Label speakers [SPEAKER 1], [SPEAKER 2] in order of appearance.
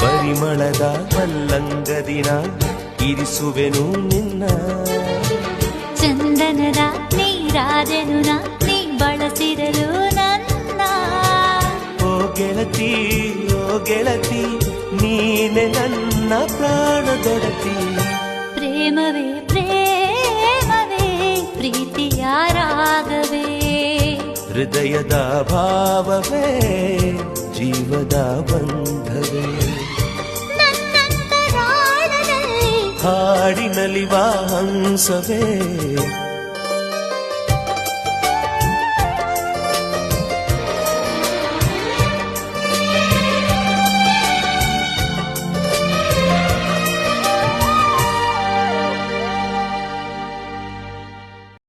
[SPEAKER 1] ಪರಿಮಳದ ಮಲ್ಲಂಗದಿನ ಇರಿಸುವೆನು ನಿನ್ನ.
[SPEAKER 2] ಚಂದನದ ನೀರಾದೆನು ನಾ ಬಳಸಿರಲು ನನ್ನ.
[SPEAKER 1] ಓ ಗೆಳತಿ ಓ ಗೆಳತಿ ನೀನೆ ನನ್ನ ಪ್ರಾಣದೊಡತಿ
[SPEAKER 2] ಪ್ರೇಮವೇ ಪ್ರೇಮವೇ ಪ್ರೀತಿಯ ರಾಗವೇ.
[SPEAKER 1] ಹೃದಯದ ಭಾವವೇ ಜೀವದ ಬಂಧವೇ ಹಾಡಿನಲಿವ ಹಂಸವೇ